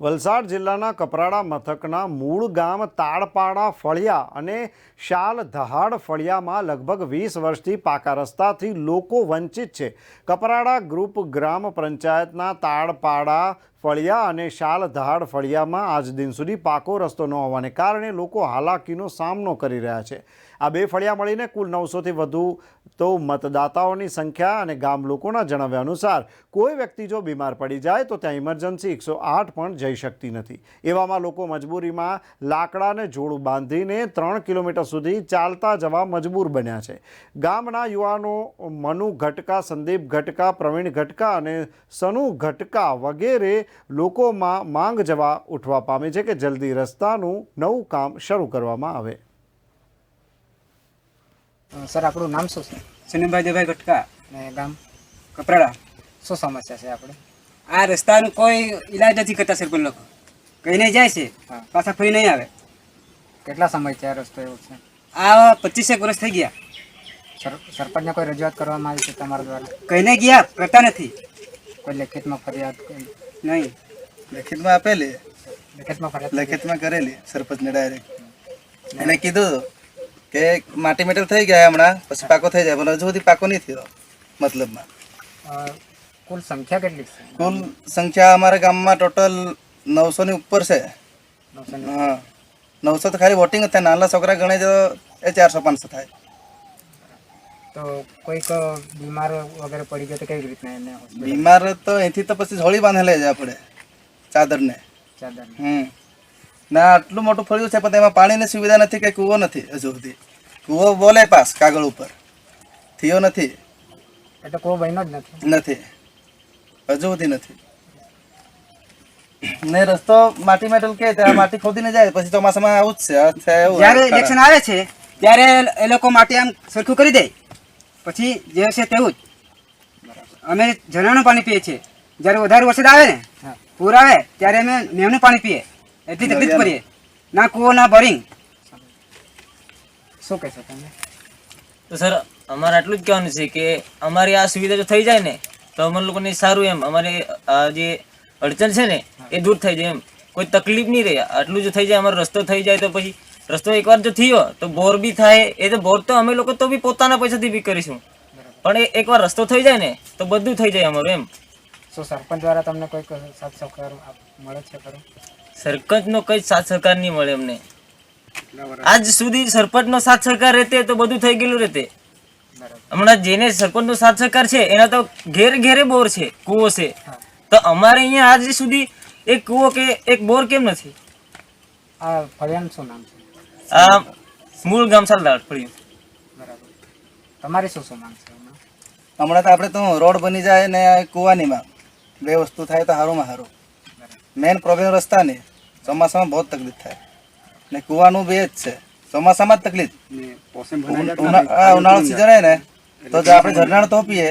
વલસાડ જિલ્લાના કપરાડા મથકના મૂળ ગામ તાળપાડા ફળિયા અને શાલ ધહાડ ફળિયામાં લગભગ વીસ વર્ષથી પાકા રસ્તાથી લોકો વંચિત છે. કપરાડા ગ્રુપ ગ્રામ પંચાયતના તાળપાડા ફળિયા અને શાલ ધાડ ફળિયામાં આજ દિન સુધી પાકો રસ્તો ન હોવાને કારણે લોકો હાલાકીનો સામનો કરી રહ્યા છે. આ બે ફળિયા મળીને કુલ નવસોથી વધુ તો મતદાતાઓની સંખ્યા અને ગામ લોકોના જણાવ્યા અનુસાર કોઈ વ્યક્તિ જો બીમાર પડી જાય તો ત્યાં ઇમરજન્સી એકસો આઠ પણ જઈ શકતી નથી. એવામાં લોકો મજબૂરીમાં લાકડાને જોડું બાંધીને ત્રણ કિલોમીટર સુધી ચાલતા જવા મજબૂર બન્યા છે. ગામના યુવાનો મનુ ઘટકા, સંદીપ ઘટકા, પ્રવીણ ઘટકા અને સનુ ઘટકા વગેરે લોકોમાં માંગ જવા ઉઠવા પામી છે કે જલ્દી રસ્તાનું નવું કામ શરૂ કરવામાં આવે. સર આપણું નામ શું છે? સનીભાઈ દેભાઈ ગટકા ને ગામ? કપરાડા. શું સમસ્યા છે આપણે આ રસ્તાનું કોઈ ઈલાજ નથી કરતા સરપંચ લોકો. કહીને જાય છે. પાછા ફરી નહીં આવે. કેટલા સમય છે આ રસ્તો એવો છે? આ પચીસેક વર્ષ થઈ ગયા. સર સરપંચને કોઈ રજૂઆત કરવામાં આવી છે તમારા દ્વારા? કહીને ગયા કરતા નથી. કોઈ લેખિતમાં ફરિયાદ નહીં. લેખિતમાં આપેલી. લેખિતમાં લેખિતમાં કરેલી સરપંચને ડાયરેક્ટ એને કીધું કે માટી મેટલ થઈ ગયા હમણાં પછી પાકો થઈ જાય પણ હજુ સુધી પાકો નહીં થયો મતલબમાં. કુલ સંખ્યા કેટલી છે? કુલ સંખ્યા અમારા ગામમાં ટોટલ નવસો ની ઉપર છે. હા. નવસો તો ખાલી વોટિંગ જ થાય નાના છોકરા ગણે તો એ ચારસો પાંચસો થાય. તો કોઈક બીમાર વગેરે પડી ગયો તો કેવી રીતના એને બીમાર તો અહીંથી તો પછી જોડી બાંધેલે જ આપણે ચાદરને. ચાદર હમ. ના આટલું મોટું ફળ્યું છે પણ તેમાં પાણીની સુવિધા નથી કે કૂવો નથી હજુ સુધી. કૂવો બોલે પાસ કાગળ ઉપર. થયો નથી. એટલે કૂવો બન્યો જ નથી. નથી. હજુ સુધી નથી. ને રસ્તો માટી મેટલ કે ત્યાં માટી ખોદીને જાય પછી ચોમાસામાં આવું જ છે જ્યારે ઇલેક્શન આવે છે ત્યારે એ લોકો માટી આમ સરખું કરી દે? પછી જે છે તેવું જ. અમે ઝરણાનું પાણી પીએ છીએ. જ્યારે વધારે વરસાદ આવે ને પૂર આવે ત્યારે અમે મેમનું પાણી પીએ. એટલી તકલીફ કરીએ ના કૂવો ના બોરિંગ. શું કહેશો તમે? તો સર અમારે આટલું જ કહેવાનું છે કે અમારી આ સુવિધા જો થઈ જાય ને તો અમારા લોકોને સારું એમ. અમારી આ જે અડચણ છે ને એ દૂર થઈ જાય એમ. કોઈ તકલીફ નહીં રહે. આટલું જો થઈ જાય અમારો રસ્તો થઈ જાય તો પછી રસ્તો એકવાર જો થયો તો બોર બી થાય. એ તો બોર તો અમે લોકો તો બી પોતાના પૈસાથી બી કરીશું. પણ એક એકવાર રસ્તો થઈ જાય ને તો બધું થઈ જાય અમારું એમ. શું સરપંચ દ્વારા તમને કોઈ સાથ સહકાર મળે છે ખરો? સરપંચનો કઈ સાથ સહકાર નહીં મળે અમને. આજ સુધી સરપંચનો સાથ સહકાર રહેતે તો બધું થઈ ગયેલું રહેતે. હમણાં જેને સરપંચનો સાથ સહકાર છે એના તો ઘેર ઘેરે બોર છે કૂવો છે. તો અમારે અહીંયા આજ સુધી એક કૂવો કે એક બોર કેમ નથી? આ ફળિયાનું શું નામ છે? આ મૂળ ગામ સાલદાર પડ્યું બરાબર. તમારી શું શું માંગ છે હમણાં? તો આપણે તો રોડ બની જાય ને આ માં બે વસ્તુ થાય તો સારુંમાં સારું મેઇન પ્રોબ્લેમ રસ્તાની. ચોમાસામાં બહુ જ તકલીફ થાય. ને કુવાનું બે જ છે. ચોમાસામાં જ તકલીફ. આ ઉનાળો સિઝન હોય ને તો જો આપણે ઝરણાણ તો પીએ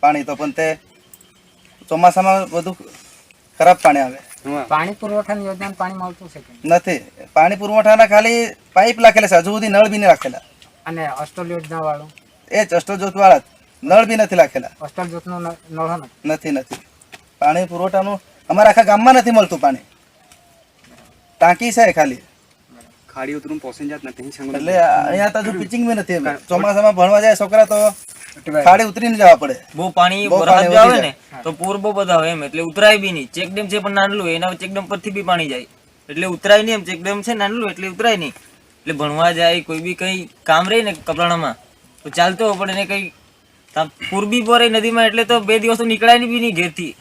પાણી તો પણ તે ચોમાસામાં બધું ખરાબ પાણી આવે. પાણી પુરવઠાની પાણી મળતું છે કે નથી. પાણી પુરવઠાના ખાલી પાઇપ રાખેલા છે. હજુ સુધી નળ બી નહીં રાખેલા. અને અસ્ટલ યોજના વાળું એ જ અષ્ટજોત વાળા નળ બી નથી રાખેલા. અસ્ટલ જૂથનું ન- નળ નથી નથી. પાણી પુરવઠાનું અમારા આખા ગામમાં નથી મળતું પાણી. ટાંકી છે ખાલી. ખાડી ઉતરું પોસી જાત નથી. એટલે અહીંયા તો હજુ પિચિંગ બી નથી ચોમાસામાં ભણવા જાય છોકરા તો ખાડી ઉતરીને જવા પડે. બહુ પાણી વરસાદ જો આવે ને તો પૂર બહુ બધા હોય એમ એટલે ઉતરાય બી નહીં. ચેકડેમ છે પણ નાનલું એના ચેકડેમ પરથી બી પાણી જાય. એટલે ઉતરાય નહીં એમ ચેકડેમ છે નાનલું એટલે ઉતરાય નહીં. એટલે ભણવા જાય કોઈ બી કઈ કામ રહે ને કપડાણામાં તો ચાલતો હોય પણ એને કઈ ત્યાં પૂર નદીમાં એટલે તો બે દિવસ તો નીકળાય બી નહીં ઘેરથી.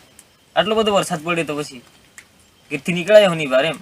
આટલો બધો વરસાદ પડે તો પછી. ઘેરથી નીકળાય નહીં બાર એમ.